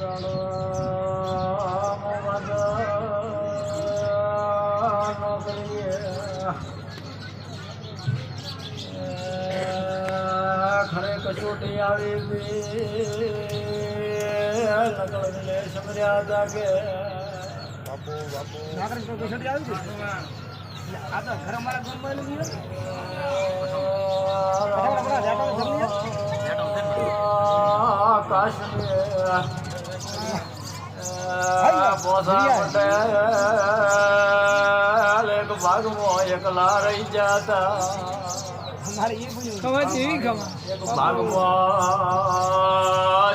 ખરે કચોટી આવી નકળ મિલે સમર્યા જાગે નાગરિક તો કસોટી આવી આ તો ઘર અમારા ગામમાં એનું ગયું ભાગમાં એકલા રહી જતા. એક ભાગમાં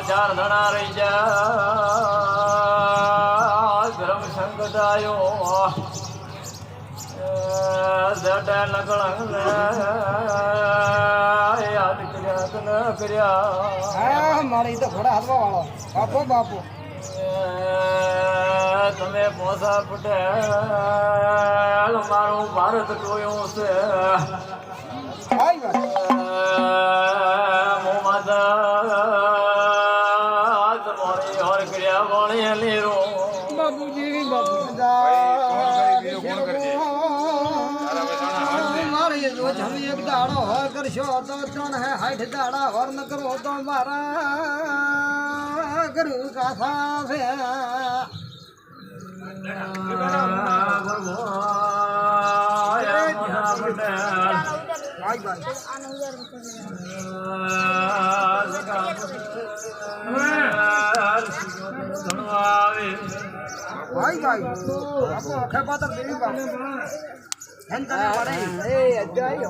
ચાર જણા રહી જા. ધર્મ આવ્યો જડ લગણ કર્યા. હા મારે તો ઘોડા હાથવા વાળો. બાપો બાપો. તમે પોસા પટેલ મારું ભારત જોયું છે. ત્રણ હે હાઠ દાડા ન કરો તો મારા ગુરુ કાથા છે. ભાઈ ભાઈ. બાપો અખે પાતર દેવી બાપો હેન તને પડે એ, અજાય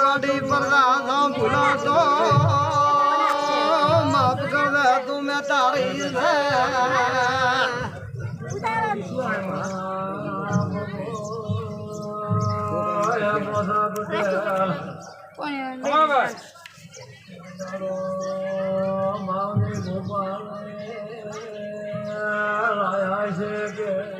ગાડી પર રાધા ભૂલો તો માફ કર છે ઘેરી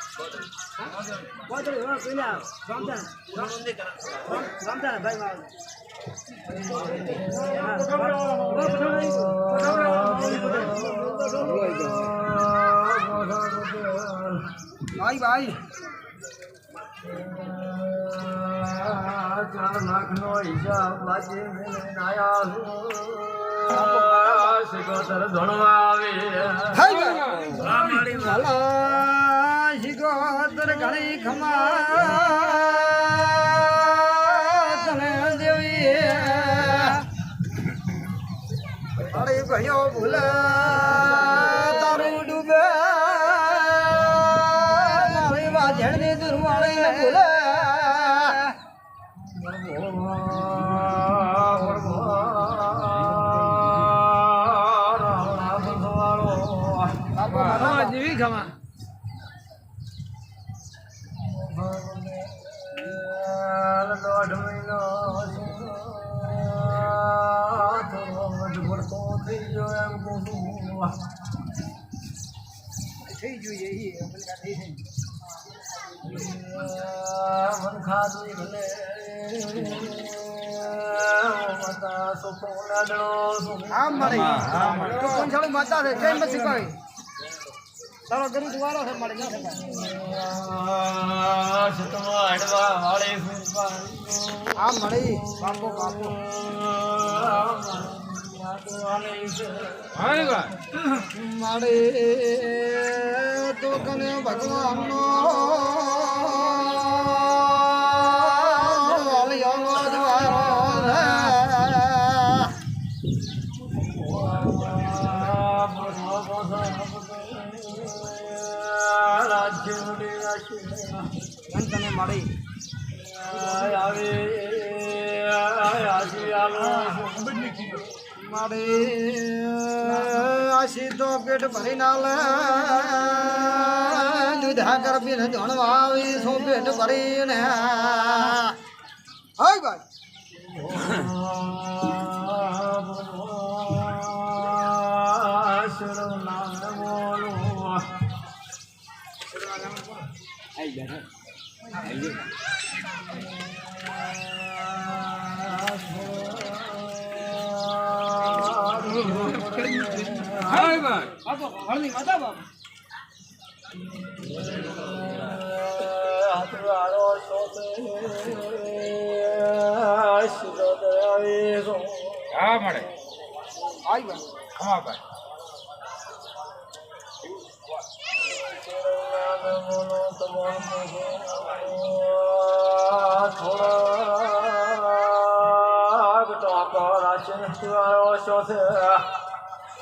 ભાઈ ભાઈ ચાર લાખ નો હિસાબ મેં આયા ધણવા આવે ભલા શિકોતર ઘણી ખમા દેવી ભાઈઓ ભૂલ તારું ડૂબે. મારી વાજણની દુર્વાળી ભૂલ. જીવી ખબર આમ તો કોણ માતા છે? કેમ નથી કોઈ? તારો ગરીબ વાળો છે મળે. બાપો બાપો. મારે તો કને વાલિયાનો તને મળી મારે આશી તો પેટ ભરી ના દુધા કરવી જણવા આવી શું પેટ ભરીને હાય ભાઈ હા મળે. હાય ભાઈ ખમા ભાઈ.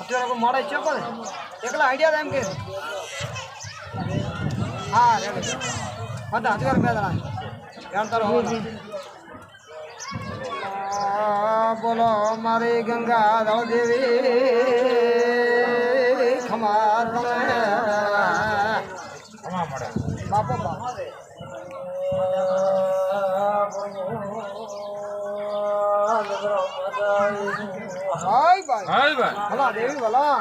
અત્યારે મળે છે પણ એકલા આઈડિયા એમ કે. હા બધા અત્યારે બે જણા ધ્યાન તારો હોવો આ બોલો મારી ગંગા દળ દેવી ખમા તમે ખમા મળે બાપો બાપ હાય ભાઈ હાય ભાઈ ભલા દેવી ભલા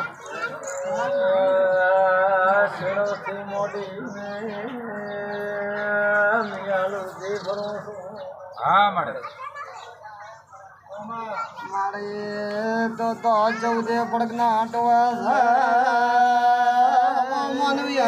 હા મળે મારે તો તો ચૌદે પડગના આટવા માનવી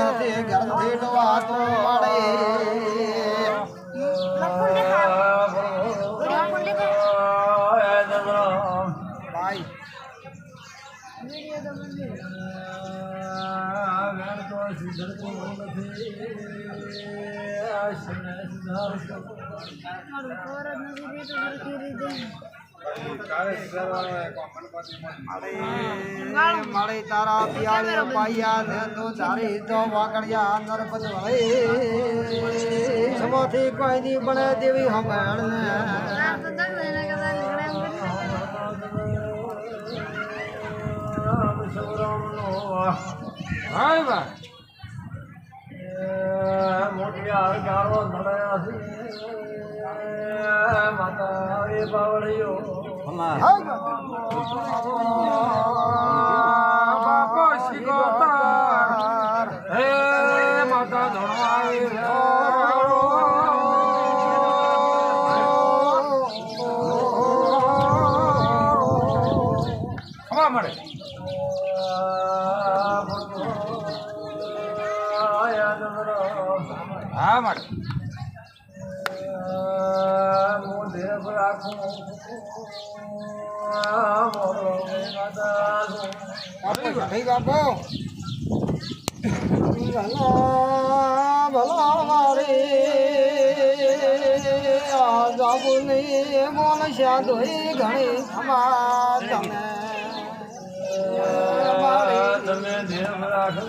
મારે તારા પિયાળે પાયા ને તો તારી તો વાકડિયા અંદર વળે સમોથી કોઈ ની બને દેવી હમણ હાય ભાઈ મોટિયા ગાળો નડ્યા માતા એ બોલ શ્યાદોઈ ઘણી ખમા તમે તમે ધ્યાન રાખો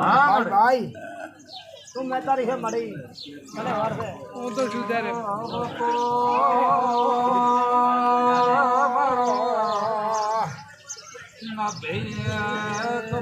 હા ભાઈ. તું મેં તારી મળી મને વારસે હું. તો સુધારે ના ભૈયા તો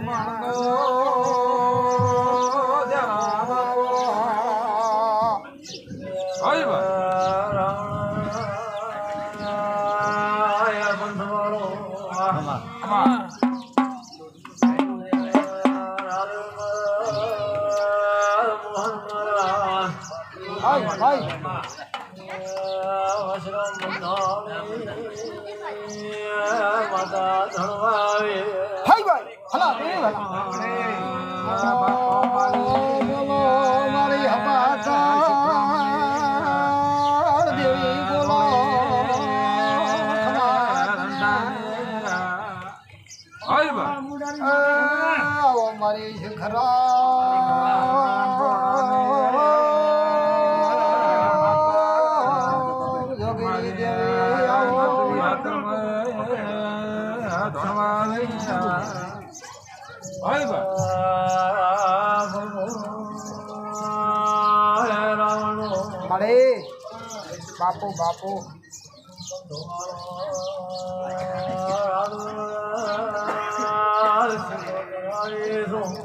મારી શિખરા. બાપુ બાપો.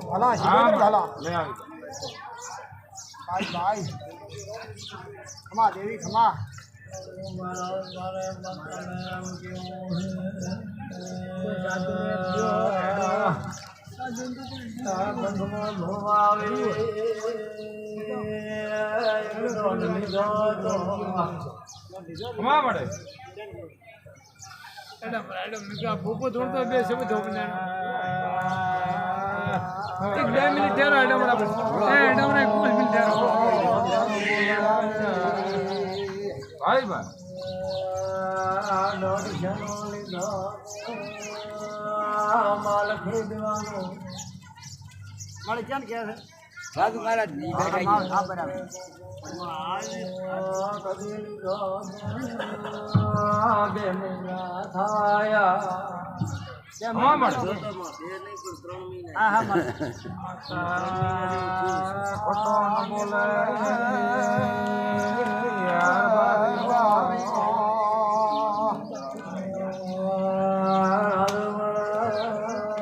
ભલા શિખર ભલા ભાઈ ભાઈ. ખમા દેવી ખમા. ખમા મળે બે ધોપને એક બે મિનિટ ઠેરો એડમ એડમ મિનિટ ઠેરો. ભાઈ ભાઈ. માલ ખરીદવાનો મળે ક્યાં ક્યાં છે? સાધુ મહારાજની બેઠા બરાબર. ખોટો ન બોલે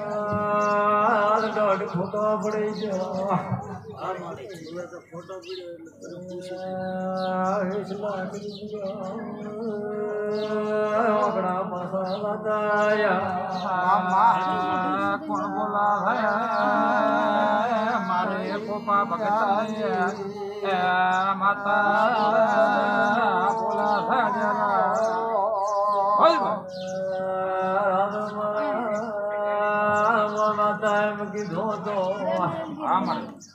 યાર દોઢ ખોટો પડી આપણા પાસા બતાયા કોણ બોલાવે મારે પોપા ભગત માતા બોલા હોય માતા એમ કીધો તો હા મારે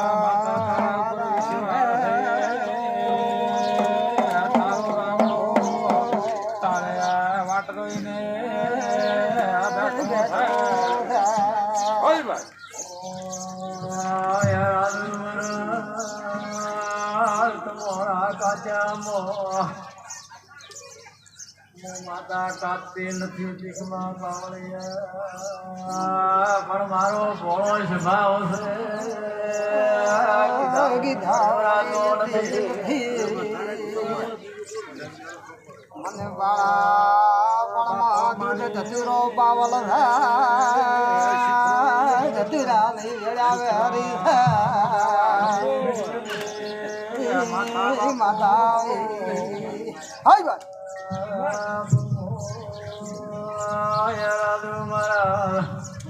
માતા નથી કાવળિયા. પણ મારો ભોળો સ્વભાવ છે. કીધાવડાતો નથી. મને બાળા પણ ધતુરા લઈ વેળાવે હરી માતા હાય ભાઈ.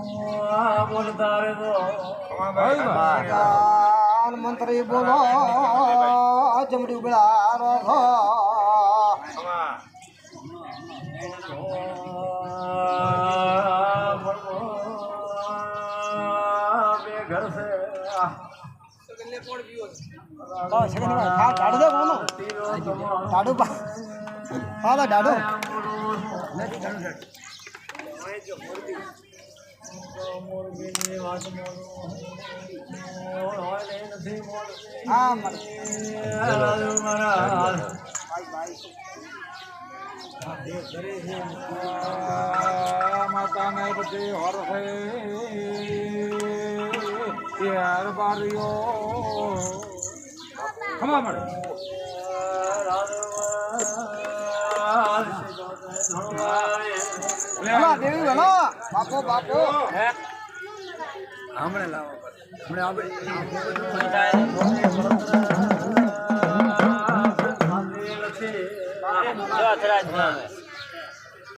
ખોટું બોલતા રે તો ભાઈ ભાઈ કાન મંત્રી બોલો જમડી ઉબળા ઘર છે ડાડો. દે કોનો ડાડો હા ડાડો ભાઈ માતાને બધી હોર યાર બારીઓ ખમા મળે દેવી ભલા બાપો બાપો. હમણે લાવો. હમણે આવે.